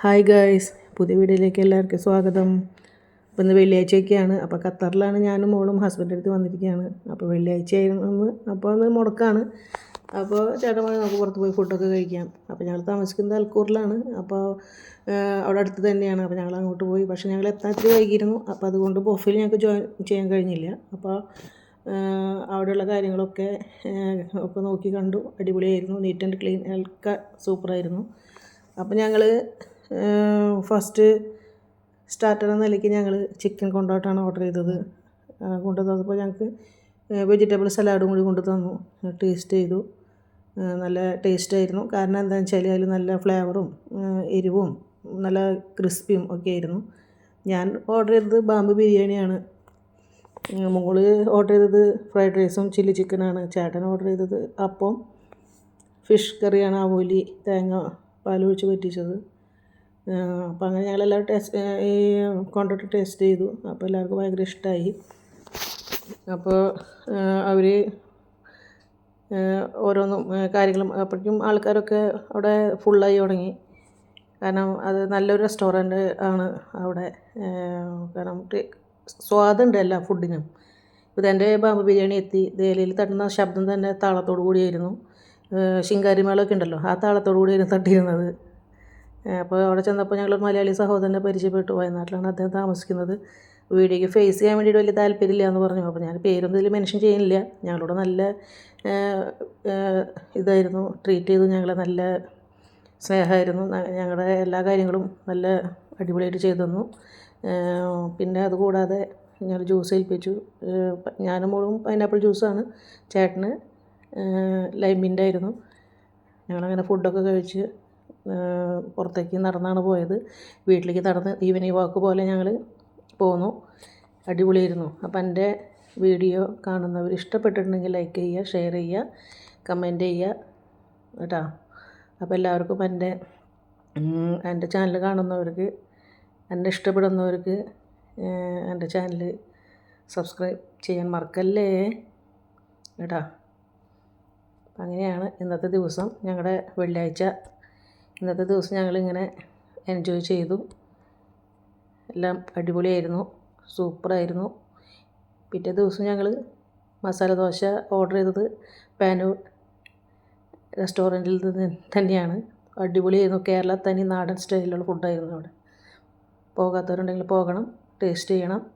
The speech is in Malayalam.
ഹായ് ഗായ്സ് പുതിയ വീഡിയോയിലേക്ക് എല്ലാവർക്കും സ്വാഗതം. അപ്പോൾ ഇന്ന് വെള്ളിയാഴ്ചയൊക്കെയാണ്. അപ്പോൾ ഖത്തറിലാണ് ഞാനും മോളും ഹസ്ബൻഡ് അടുത്ത് വന്നിരിക്കുകയാണ്. അപ്പോൾ വെള്ളിയാഴ്ച ആയിരുന്നു അപ്പോൾ അത് മുടക്കാണ് അപ്പോൾ ചേട്ടന്മാരെ നമുക്ക് പുറത്ത് പോയി ഫുഡൊക്കെ കഴിക്കാം. അപ്പോൾ ഞങ്ങൾ താമസിക്കുന്നത് അൽക്കൂറിലാണ്. അപ്പോൾ അവിടെ അടുത്ത് തന്നെയാണ്. അപ്പോൾ ഞങ്ങൾ അങ്ങോട്ട് പോയി. പക്ഷേ ഞങ്ങൾ എത്താൻ ഇത്തിരി വൈകിയിരുന്നു. അപ്പോൾ അതുകൊണ്ട് ബോഫിൽ ഞങ്ങൾക്ക് ജോയിൻ ചെയ്യാൻ കഴിഞ്ഞില്ല. അപ്പോൾ അവിടെയുള്ള കാര്യങ്ങളൊക്കെ ഒക്കെ നോക്കി കണ്ടു. അടിപൊളിയായിരുന്നു. നീറ്റ് ആൻഡ് ക്ലീൻ ഒക്കെ സൂപ്പറായിരുന്നു. അപ്പോൾ ഞങ്ങൾ ഫസ്റ്റ് സ്റ്റാർട്ടർ എന്ന നിലയ്ക്ക് ഞങ്ങൾ ചിക്കൻ കൊണ്ടോട്ടാണ് ഓർഡർ ചെയ്തത്. കൊണ്ടു തന്നപ്പോൾ ഞങ്ങൾക്ക് വെജിറ്റബിൾ സലാഡും കൂടി കൊണ്ടു തന്നു. ടേസ്റ്റ് ചെയ്തു. നല്ല ടേസ്റ്റായിരുന്നു കാരണം എന്താണെന്ന് വെച്ചാൽ അതിൽ നല്ല ഫ്ലേവറും എരിവും നല്ല ക്രിസ്പിയും ഒക്കെ ആയിരുന്നു. ഞാൻ ഓർഡർ ചെയ്തത് ബാമ്പ് ബിരിയാണിയാണ്. മോൾ ഓർഡർ ചെയ്തത് ഫ്രൈഡ് റൈസും ചില്ലി ചിക്കനാണ് ചേട്ടൻ ഓർഡർ ചെയ്തത് അപ്പം ഫിഷ് കറിയാണ് ആവോലി തേങ്ങ പാലൊഴിച്ച് പറ്റിച്ചത് അപ്പോൾ അങ്ങനെ ഞങ്ങളെല്ലാവരും ടേസ്റ്റ് ഈ കൊണ്ടിട്ട് ടേസ്റ്റ് ചെയ്തു. അപ്പോൾ എല്ലാവർക്കും ഭയങ്കര ഇഷ്ടമായി അപ്പോൾ അവർ ഓരോന്നും കാര്യങ്ങളും അപ്പോഴേക്കും ആൾക്കാരൊക്കെ അവിടെ ഫുള്ളായി തുടങ്ങി. കാരണം അത് നല്ലൊരു റെസ്റ്റോറന്റ് ആണ് അവിടെ. കാരണം സ്വാദുണ്ട് എല്ലാ ഫുഡിനും ഇതെന്റെ ബാമ്പ് ബിരിയാണി എത്തി. ദേലയിൽ തട്ടുന്ന ശബ്ദം തന്നെ താളത്തോടു കൂടിയായിരുന്നു. ശിങ്കാരിമേളൊക്കെ ഉണ്ടല്ലോ ആ താളത്തോടു കൂടിയായിരുന്നു തട്ടിയിരുന്നത്. അപ്പോൾ അവിടെ ചെന്നപ്പോൾ ഞങ്ങൾ മലയാളി സഹോദരനെ പരിചയപ്പെട്ടു വയനാട്ടിലാണ് അദ്ദേഹം താമസിക്കുന്നത്. വീഡിയോയ്ക്ക് ഫേസ് ചെയ്യാൻ വേണ്ടിയിട്ട് വലിയ താല്പര്യമില്ല എന്ന് പറഞ്ഞു. അപ്പോൾ ഞാൻ പേരൊന്നും ഇതിൽ മെൻഷൻ ചെയ്യുന്നില്ല. ഞങ്ങളോട് നല്ല ഇതായിരുന്നു. ട്രീറ്റ് ചെയ്തു. ഞങ്ങളെ നല്ല സ്നേഹമായിരുന്നു. ഞങ്ങളുടെ എല്ലാ കാര്യങ്ങളും നല്ല അടിപൊളിയായിട്ട് ചെയ്തു തന്നു. പിന്നെ അതുകൂടാതെ ഞങ്ങൾ ജ്യൂസ് ഏൽപ്പിച്ചു. ഞാനും മോളും പൈനാപ്പിൾ ജ്യൂസാണ് ചേട്ടന് ലൈമിന്റെ ആയിരുന്നു. ഞങ്ങളങ്ങനെ ഫുഡൊക്കെ കഴിച്ച് പുറത്തേക്ക് നടന്നാണ് പോയത്. വീട്ടിലേക്ക് നടന്ന് ഈവനിങ് വാക്ക് പോലെ ഞങ്ങൾ പോന്നു. അടിപൊളിയായിരുന്നു. അപ്പം എന്റെ വീഡിയോ കാണുന്നവർ ഇഷ്ടപ്പെട്ടിട്ടുണ്ടെങ്കിൽ ലൈക്ക് ചെയ്യുക ഷെയർ ചെയ്യുക കമന്റ് ചെയ്യുക കേട്ടോ. അപ്പോൾ എല്ലാവർക്കും എന്റെ എന്റെ ചാനൽ കാണുന്നവർക്ക് എന്നെ ഇഷ്ടപ്പെടുന്നവർക്ക് എന്റെ ചാനൽ സബ്സ്ക്രൈബ് ചെയ്യാൻ മറക്കല്ലേ കേട്ടോ. അങ്ങനെയാണ് ഇന്നത്തെ ദിവസം. ഞങ്ങളുടെ വെള്ളിയാഴ്ച ഇന്നത്തെ ദിവസം ഞങ്ങളിങ്ങനെ എൻജോയ് ചെയ്തു. എല്ലാം അടിപൊളിയായിരുന്നു. സൂപ്പറായിരുന്നു. പിറ്റേ ദിവസം ഞങ്ങൾ മസാല ദോശ ഓർഡർ ചെയ്തത് പാനൂർ റെസ്റ്റോറന്റിൽ നിന്ന് തന്നെയാണ്. അടിപൊളിയായിരുന്നു. കേരള തനി നാടൻ സ്റ്റൈലിലുള്ള ഫുഡായിരുന്നു അവിടെ. പോകാത്തവരുണ്ടെങ്കിൽ പോകണം ടേസ്റ്റ് ചെയ്യണം.